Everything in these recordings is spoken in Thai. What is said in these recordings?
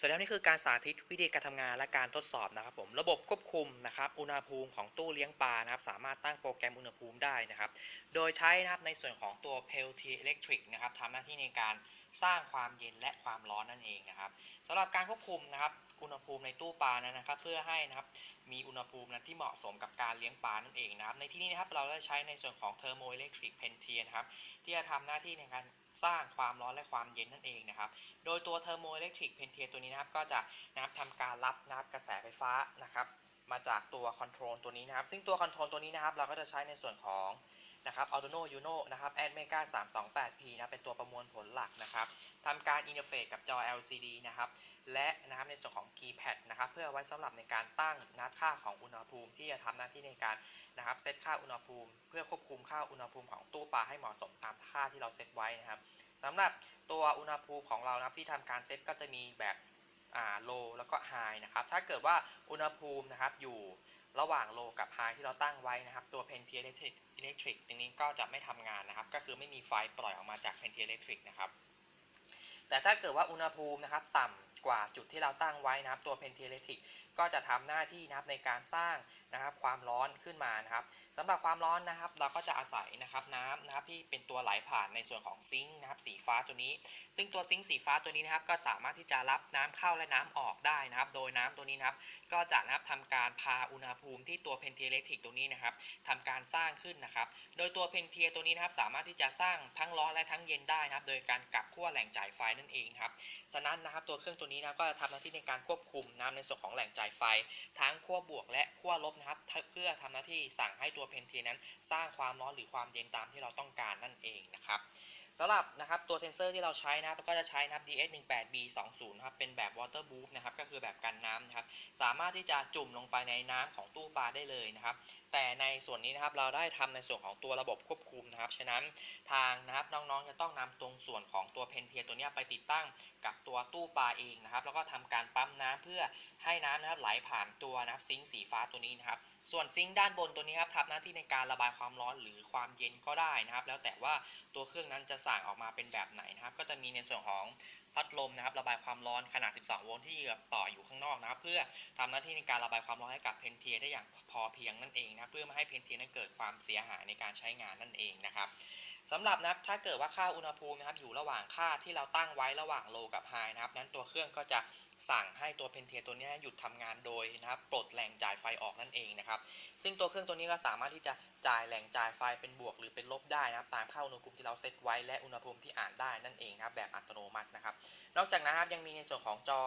สวัสดีครับนี่คือการสาธิตวิธีการทำงานและการทดสอบนะครับผมระบบควบคุมนะครับอุณหภูมิของตู้เลี้ยงปลานะครับสามารถตั้งโปรแกรมอุณหภูมิได้นะครับ โดยใช้นะครับในส่วนของตัว p e l t i e Electric นะครับทำหน้าที่ในการสร้างความเย็นและความร้อนนั่นเองนะครับสำหรับการควบคุมนะครับอุณหภูมิในตู้ปลานะครับ เพื่อให้นะครับมีอุณหภูมินั้นที่เหมาะสมกับการเลี้ยงปลานั่นเองนะครับในที่นี้นะครับเราได้ใช้ในส่วนของ Thermoelectric Peltier นะครับที่จะทำหน้าที่ในการ สร้างความร้อนและความเย็นนั่นเองนะครับ โดยตัวเทอร์โมอิเล็กทริกเพนเทียตัวนี้นะครับ ก็จะนะครับทำการรับนะครับกระแสไฟฟ้านะครับ มาจากตัวคอนโทรลตัวนี้นะครับ ซึ่งตัวคอนโทรลตัวนี้นะครับ เราก็จะใช้ในส่วนของ นะครับ Arduino Uno นะครับ Atmega 328P นะเป็นตัวประมวลผลหลักนะครับทำการอินเทอร์เฟซกับจอ LCD นะครับ และนะครับในส่วนของ keypad นะครับ เพื่อไว้สำหรับในการตั้งนะค่าของอุณหภูมิ ที่จะทำหน้าที่ในการนะครับเซตค่าอุณหภูมิ เพื่อควบคุมค่าอุณหภูมิของตู้ปลาให้เหมาะสมตามค่าที่เราเซตไว้นะครับสำหรับตัวอุณหภูมิของเรานะครับที่ทำการเซตก็จะมีแบบอ่า low แล้วก็ high นะครับ ถ้าเกิดว่าอุณหภูมินะครับอยู่ระหว่าง low กับ high ที่เราตั้งไว้นะครับ ตัวเพนเพียเทค อิเล็กทริกตรงนี้ก็จะไม่ทำงานนะครับ ก็คือไม่มีไฟปล่อยออกมาจาก Pentier Electric นะครับแต่ถ้าเกิดว่าอุณหภูมินะครับ ต่ำกว่าจุดที่เราตั้งไว้นะครับ ตัว Pentier Electric ก็จะทำหน้าที่นะครับในการสร้าง นะครับความร้อนขึ้นมานะครับสำหรับความร้อนนะครับ เราก็จะอาศัยนะครับน้ำนะครับที่เป็นตัวไหลผ่านในส่วนของซิงค์นะครับสีฟ้าตัวนี้ ซึ่งตัวซิงค์สีฟ้าตัวนี้นะครับก็สามารถที่จะรับน้ำเข้าและน้ำออกได้นะครับ โดยน้ำตัวนี้นะครับก็จะนะครับทำการพาอุณหภูมิที่ตัวเพนเทียเล็กทริกตัวนี้นะครับทำการสร้างขึ้นนะครับ โดยตัวเพนเทียตัวนี้นะครับสามารถที่จะสร้างทั้งร้อนและทั้งเย็นได้นะครับ โดยการกลับขั้วแหล่งจ่ายไฟนั่นเองครับฉะนั้นนะครับตัวเครื่องตัวนี้นะก็จะทำหน้าที่ในการควบคุมน้ำในส่วนของแหล่งจ่ายไฟ ทั้งขั้วบวกและขั้วลบนะครับเพื่อทำหน้าที่สั่งให้ตัวเพนเทียนั้นสร้างความร้อนหรือความเย็นตามที่เราต้องการนั่นเองนะครับ สำหรับนะครับตัวเซนเซอร์ที่เราใช้นะครับก็จะใช้นะครับ DS18B20 นะครับเป็นแบบ water boost นะครับก็คือแบบกันน้ำนะครับสามารถที่จะจุ่มลงไปในน้ำของตู้ปลาได้เลยนะครับ แต่ในส่วนนี้นะครับเราได้ทำในส่วนของตัวระบบควบคุมนะครับฉะนั้นทางนะครับน้องๆจะต้องนำตรงส่วนของตัวเพนเทียตัวนี้ไปติดตั้งกับตัวตู้ปลาเองนะครับแล้วก็ทำการปั๊มน้ำเพื่อให้น้ำนะครับไหลผ่านตัวนะครับซิงค์สีฟ้าตัวนี้นะครับ ส่วนซิงค์ด้านบนตัวนี้ครับทำหน้าที่ในการระบายความร้อนหรือความเย็นก็ได้นะครับ แล้วแต่ว่าตัวเครื่องนั้นจะสั่งออกมาเป็นแบบไหนนะครับ ก็จะมีในส่วนของพัดลมนะครับ ระบายความร้อนขนาด 12 โวลต์ที่ต่ออยู่ข้างนอกนะครับ เพื่อทำหน้าที่ในการระบายความร้อนให้กับเพนเทียได้อย่างพอเพียงนั่นเองนะเพื่อไม่ให้เพนเทียนั้นเกิดความเสียหายในการใช้งานนั่นเองนะครับสำหรับนะครับถ้าเกิดว่าค่าอุณหภูมินะครับอยู่ระหว่างค่าที่เราตั้งไว้ระหว่างโลกับไฮนะครับนั้นตัวเครื่องก็จะ สั่งให้ตัวเพนเทียตัวนี้หยุดทำงานโดยนะครับปลดแหล่งจ่ายไฟออกนั่นเองนะครับ ซึ่งตัวเครื่องตัวนี้ก็สามารถที่จะจ่ายแหล่งจ่ายไฟเป็นบวกหรือเป็นลบได้นะครับ ตามค่าอุณหภูมิที่เราเซตไว้และอุณหภูมิที่อ่านได้นั่นเองนะครับแบบอัตโนมัตินะครับ นอกจากนั้นะครับยังมีในส่วนของจอ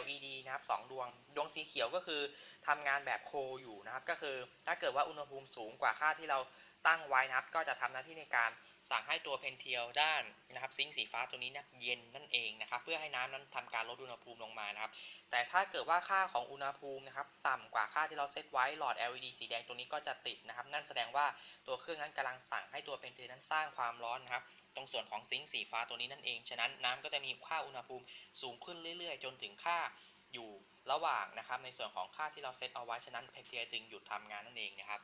LED นะครับสองดวงดวงสีเขียวก็คือทำงานแบบโคอยู่นะครับก็คือถ้าเกิดว่าอุณหภูมิสูงกว่าค่าที่เราตั้งไว้นะครับ ก็จะทำหน้าที่ในการสั่งให้ตัวเพนเทียลด้านนะครับซิงค์สีฟ้าตัวนี้นะเย็นนั่นเองนะครับเพื่อให้น้ำนั้นทำการลดอุณหภูมิลงมานะครับ แต่ถ้าเกิดว่าค่าของอุณหภูมินะครับต่ำกว่าค่าที่เราเซตไว้หลอด LED สีแดงตัวนี้ก็จะติดนะครับ นั่นแสดงว่าตัวเครื่องนั้นกำลังสั่งให้ตัวเพนเทียนั้นสร้างความร้อนนะครับตรงส่วนของซิงค์สีฟ้าตัวนี้นั่นเอง ฉะนั้นน้ำก็จะมีค่าอุณหภูมิสูงขึ้นเรื่อย ๆ จนถึงค่าอยู่ระหว่างนะครับ ในส่วนของค่าที่เราเซตเอาไว้ ฉะนั้นเพนเทียจึงหยุดทำงานนั่นเองนะครับ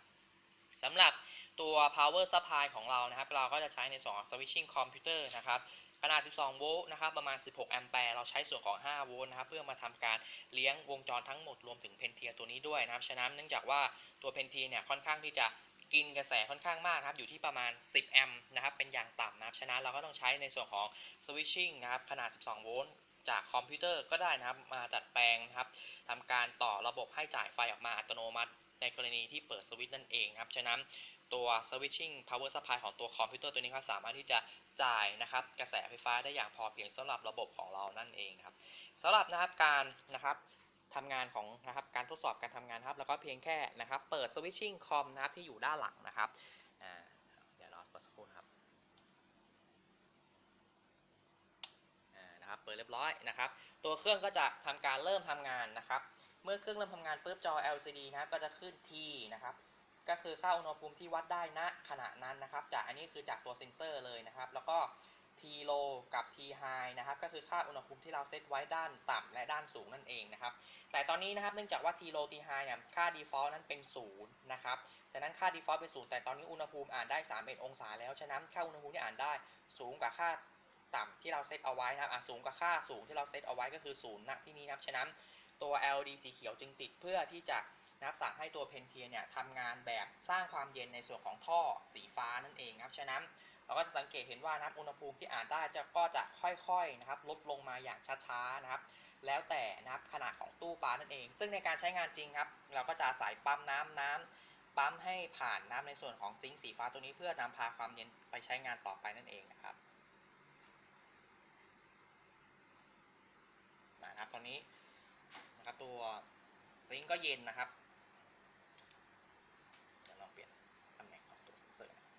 สำหรับตัว power supply ของเรานะครับ เราก็จะใช้ในส่วนของ switching computer นะครับ ขนาด 12 โวลต์นะครับ ประมาณ 16 แอมแปร์ เราใช้ส่วนของ 5 โวลต์นะครับ เพื่อมาทำการเลี้ยงวงจรทั้งหมดรวมถึงเพนเทียตัวนี้ด้วยนะครับ ฉะนั้นเนื่องจากว่าตัวเพนเทียเนี่ยค่อนข้างที่จะกินกระแสค่อนข้างมากครับ อยู่ที่ประมาณ 10 แอมป์นะครับ เป็นอย่างต่ำนะครับ ฉะนั้นเราก็ต้องใช้ในส่วนของ switching นะครับ ขนาด 12 โวลต์จากคอมพิวเตอร์ก็ได้นะครับ มาดัดแปลงนะครับทำการต่อระบบให้จ่ายไฟออกมาอัตโนมัติ ในกรณีที่เปิดสวิตช์นั่นเองครับ ฉะนั้น ตัว switching power supply ของตัวคอมพิวเตอร์ตัวนี้ก็สามารถที่จะจ่ายนะครับกระแสไฟฟ้าได้อย่างพอเพียงสำหรับระบบของเรานั่นเองครับสำหรับนะครับการนะครับทำงานของนะครับการทดสอบการทำงานครับ แล้วก็เพียงแค่นะครับ เปิด switching com นะครับที่อยู่ด้านหลังนะครับอ่าเดี๋ยวรอสักครู่นครับนะครับเปิดเรียบร้อยนะครับ ตัวเครื่องก็จะทำการเริ่มทำงานนะครับ เมื่อเครื่องเริ่มทำงานปุ๊บจอ LCD นะครับก็จะขึ้น T นะครับ ก็คือค่าอุณหภูมิที่วัดได้ณขณะนั้นนะครับ จากอันนี้คือจากตัวเซ็นเซอร์เลยนะครับ แล้วก็ T low กับ T high นะครับ ก็คือค่าอุณหภูมิที่เราเซตไว้ด้านต่ำและด้านสูงนั่นเองนะครับ แต่ตอนนี้นะครับเนื่องจากว่า T low T high เนี่ยค่า default นั้นเป็น0นะครับฉะนั้นค่า default เป็น0แต่ตอนนี้อุณหภูมิอ่านได้31องศาแล้ว ฉะนั้นค่าอุณหภูมิที่อ่านได้สูงกว่าค่าต่ำที่เราเซตเอาไว้นะครับอะสูงกว่าค่าสูงที่เราเซตเอาไว้ก็คือศูนย์ณที่นี้นะครับ ฉะนั้นตัว LED สีเขียวจึงติดเพื่อที่จะ นะครับสั่งให้ตัวเพนเทียเนี่ยทำงานแบบสร้างความเย็นในส่วนของท่อสีฟ้านั่นเองครับฉะนั้นเราก็จะสังเกตเห็นว่านะครับอุณหภูมิที่อ่านได้จะก็จะค่อยๆนะครับลดลงมาอย่างช้าๆนะครับแล้วแต่นะครับขนาดของตู้ปลานั่นเอง ซึ่งในการใช้งานจริงครับเราก็จะอาศัยปั๊มน้ำน้ำปั๊มให้ผ่านน้ำในส่วนของซิงค์สีฟ้าตัวนี้เพื่อนำพาความเย็นไปใช้งานต่อไปนั่นเองนะครับนะครับตอนนี้นะครับตัวซิงค์ก็เย็นนะครับเดี๋ยวลองเปลี่ยนตำแหน่งของตัวเซนเซอร์นะครับ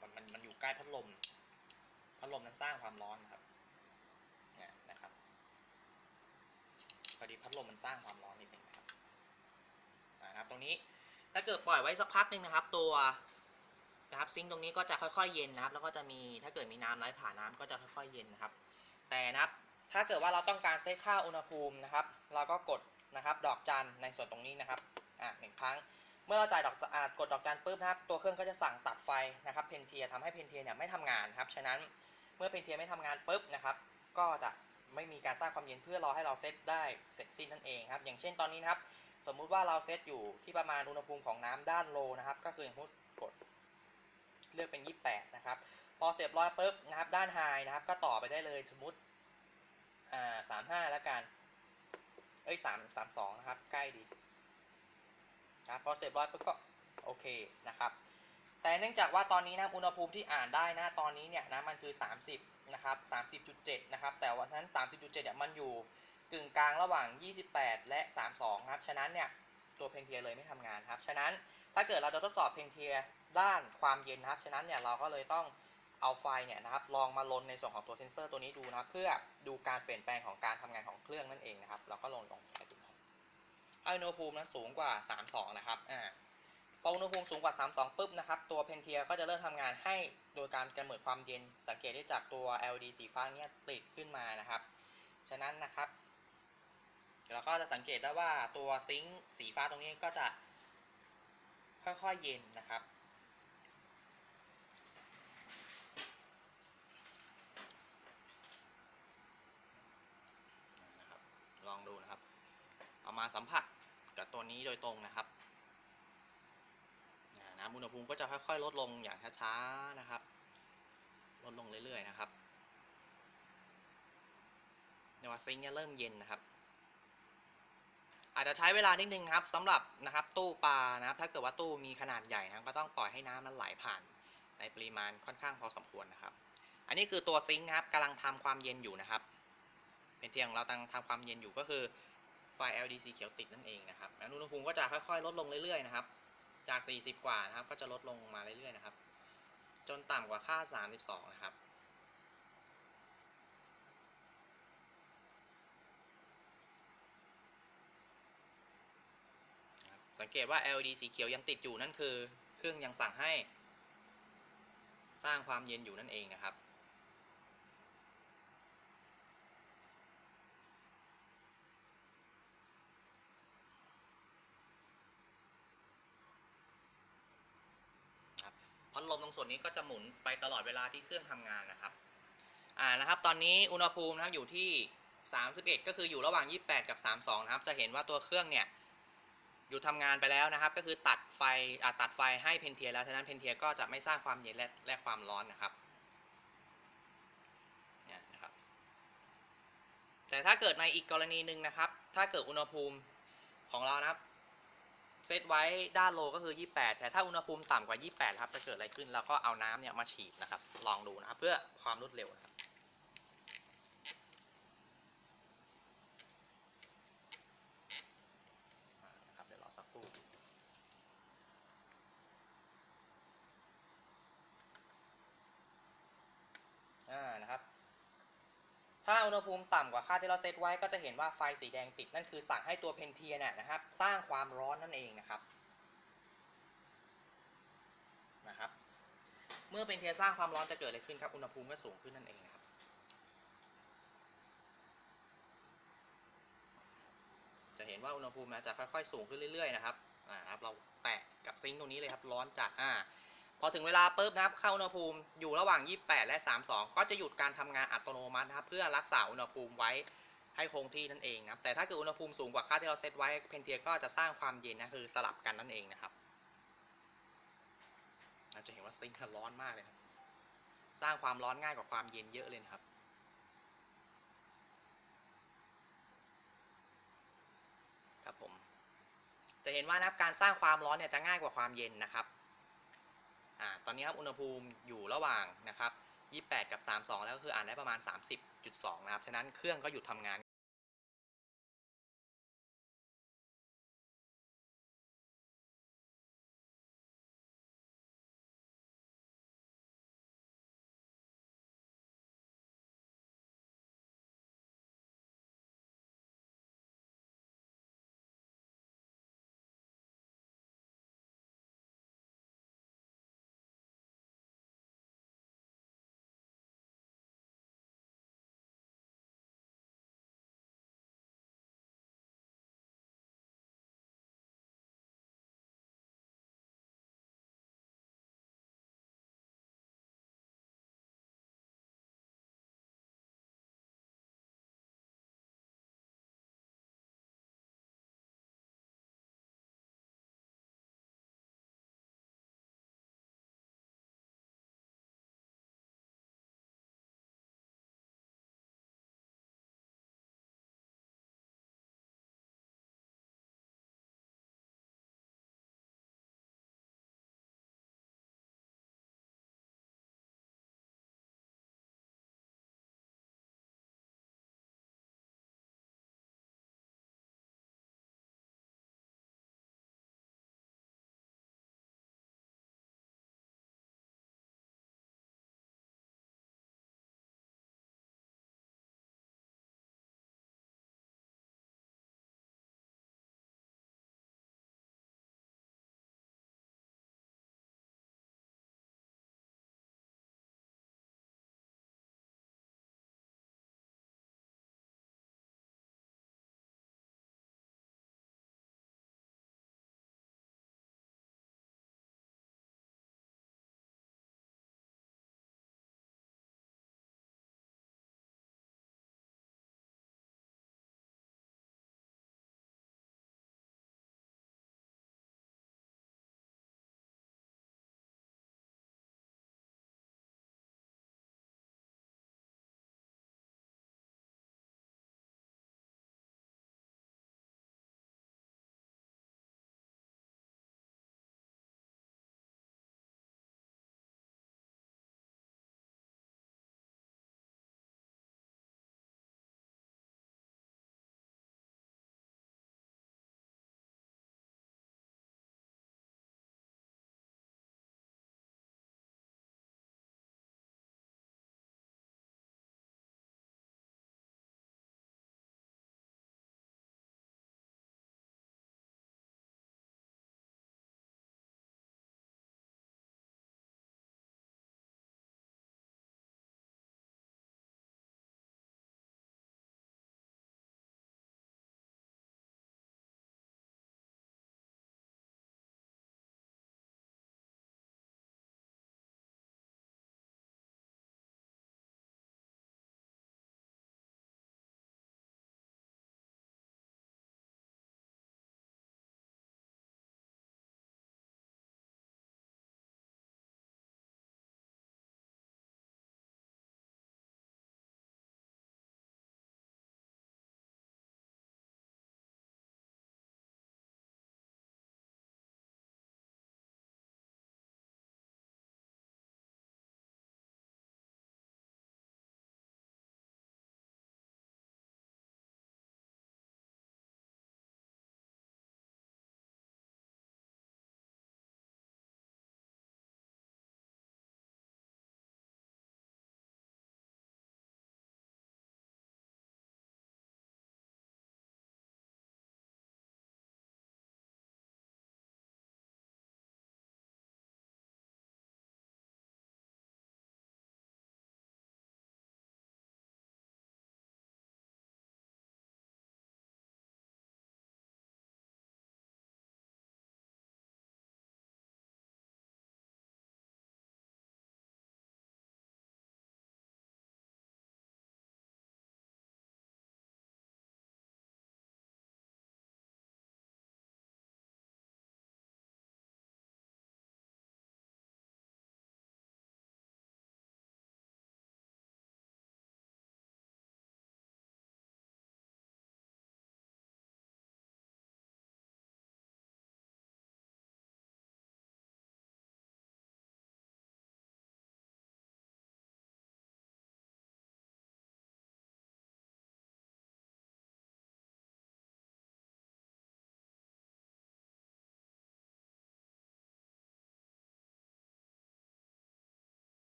มันมันมันอยู่ ใกล้พัดลม พัดลมนั้นสร้างความร้อนนะครับเนี่ยนะครับพอดีพัดลมมันสร้างความร้อนนิดนึงครับนะครับ ตรงนี้ถ้าเกิดปล่อยไว้สักพักหนึ่งนะครับ ตัวนะครับซิงค์ตรงนี้ก็จะค่อยๆเย็นนะครับ แล้วก็จะมีถ้าเกิดมีน้ำไหลผ่านน้ำก็จะค่อยๆเย็นนะครับ แต่นะครับถ้าเกิดว่าเราต้องการเซตค่าอุณหภูมินะครับ เราก็กดนะครับ ดอกจันในส่วนตรงนี้นะครับอ่าหนึ่งครั้ง มื่อเราจ่ายดอกอ่ากดดอกจันปุ๊บนะครับ ตัวเครื่องก็จะสั่งตัดไฟนะครับเพนเทียทำให้เพนเทียเนี่ยไม่ทำงานครับ ฉะนั้นเมื่อเพนเทียไม่ทำงานปุ๊บนะครับ ก็จะไม่มีการสร้างความเย็นเพื่อรอให้เราเซตได้เสร็จสิ้นนั่นเองครับ อย่างเช่นตอนนี้นะครับ สมมุติว่าเราเซตอยู่ที่ประมาณอุณหภูมิของน้ำด้านโลนะครับ ก็คืออย่างพูดกดเลือกเป็น 28 นะครับ พอเสร็จร้อยปุ๊บนะครับ ด้านไฮนะครับ ก็ต่อไปได้เลยสมมติอ่า35 แล้วกัน เอ้ย 3 32 นะครับ ใกล้ดี นะพอเสร็จร้อยปุ๊บก็โอเคนะครับแต่เนื่องจากว่าตอนนี้นะอุณหภูมิที่อ่านได้นะตอนนี้เนี่ยนะมันคือ 30นะครับ30.7นะครับแต่วันนั้น 30.7เนี่ยมันอยู่กึ่งกลางระหว่าง 28 และ 32ครับฉะนั้นเนี่ยตัวเพนเทียเลยไม่ทำงานครับฉะนั้นถ้าเกิดเราจะทดสอบเพนเทียด้านความเย็นนะครับฉะนั้นเนี่ยเราก็เลยต้องเอาไฟเนี่ยนะครับลองมาลนในส่วนของตัวเซนเซอร์ตัวนี้ดูนะเพื่อดูการเปลี่ยนแปลงของการทำงานของเครื่องนั่นเองนะครับเราก็ลงลงไปาอุณหภูมินั้นสูงกว่า 32 นะครับอ่าพออุณหภูมิสูงกว่า 32ปุ๊บนะครับ ตัวเพนเทียก็จะเริ่มทำงานให้โดยการกำเนิดความเย็น สังเกตได้จากตัว LED สีฟ้าเนี้ยติดขึ้นมานะครับ ฉะนั้นนะครับเราก็จะสังเกตได้ว่าตัวซิงค์สีฟ้าตรงนี้ก็จะค่อยๆเย็นนะครับ ลองดูนะครับ เอามาสัมผัส นี้โดยตรงนะครับน้ำอุณหภูมิก็จะค่อยๆ ลดลงอย่างช้าๆนะครับ ลดลงเรื่อยๆนะครับในว่าซิงค์เนี่ยเริ่มเย็นนะครับ อาจจะใช้เวลานิดนึงครับสำหรับนะครับตู้ปลานะครับ ถ้าเกิดว่าตู้มีขนาดใหญ่นะก็ต้องปล่อยให้น้ำมันไหลผ่านในปริมาณค่อนข้างพอสมควรนะครับ อันนี้คือตัวซิงค์นะครับกำลังทำความเย็นอยู่นะครับ เป็นเทียงเรากำลังทำความเย็นอยู่ก็คือ ฟ LED สีเขียวติดนั่นเองนะครับแล้วอุณหภูมิก็จะค่อยๆ ลดลงเรื่อยๆนะครับ จาก 40 กว่านะครับ ก็จะลดลงมาเรื่อยๆนะครับ จนต่ำกว่าค่า 32 นะครับสังเกตว่า LED สีเขียวยังติดอยู่นั่นคือ เครื่องยังสั่งให้ สร้างความเย็นอยู่นั่นเองนะครับ ลมตรงส่วนนี้ก็จะหมุนไปตลอดเวลาที่เครื่องทำงานนะครับ อ่านะครับ ตอนนี้อุณหภูมินะครับอยู่ที่ 31 ก็คืออยู่ระหว่าง 28 กับ 32 นะครับ จะเห็นว่าตัวเครื่องเนี่ยอยู่ทำงานไปแล้วนะครับ ก็คือตัดไฟอ่าตัดไฟให้เพนเทียแล้ว ฉะนั้นเพนเทียก็จะไม่สร้างความเย็นและและความร้อนนะครับนี่นะครับ แต่ถ้าเกิดในอีกกรณีหนึ่งนะครับ ถ้าเกิดอุณหภูมิของเรานะครับ เซตไว้ด้านโลก็คือ 28 แต่ถ้าอุณหภูมิต่ำกว่า 28 ครับ จะเกิดอะไรขึ้นเราก็เอาน้ำเนี่ยมาฉีดนะครับ ลองดูนะครับ เพื่อความรวดเร็วนะครับ อ่านะครับ เดี๋ยวรอสักครู่ อ่า นะครับ ถ้าอุณห ภูมิต่ำกว่าค่าที่เราเซตไว้ก็จะเห็นว่าไฟสีแดงติด นั่นคือสั่งให้ตัวเพนเทียเนี่ยนะครับ สร้างความร้อนนั่นเองนะครับนะครับ เมื่อเพนเทียสร้างความร้อนจะเกิดอะไรขึ้นครับ อุณหภูมิก็สูงขึ้นนั่นเองนะครับจะเห็นว่าอุณหภูมิจะค่อยๆสูงขึ้นเรื่อยๆนะครับอ่าครับเราแตะกับซิงค์ตรงนี้เลยครับร้อนจัดอ่า พอถึงเวลาปุ๊บนะครับเข้าอุณหภูมิอยู่ระหว่าง 28 และ 32 ก็จะหยุดการทำงานอัตโนมัตินะครับ เพื่อรักษาอุณหภูมิไว้ให้คงที่นั่นเองนะครับ แต่ถ้าเกิดอุณหภูมิสูงกว่าค่าที่เราเซตไว้เพนเทียก็จะสร้างความเย็นนะคือสลับกันนั่นเองนะครับเราจะเห็นว่าซิงค์ร้อนมากเลยครับ สร้างความร้อนง่ายกว่าความเย็นเยอะเลยนะครับครับผมจะเห็นว่านะครับการสร้างความร้อนเนี่ยจะง่ายกว่าความเย็นนะครับ อ่าตอนนี้ครับอุณหภูมิอยู่ระหว่างนะครับ28 กับ 32 แล้วก็คืออ่านได้ประมาณ 30.2 นะครับ ฉะนั้นเครื่องก็หยุดทำงาน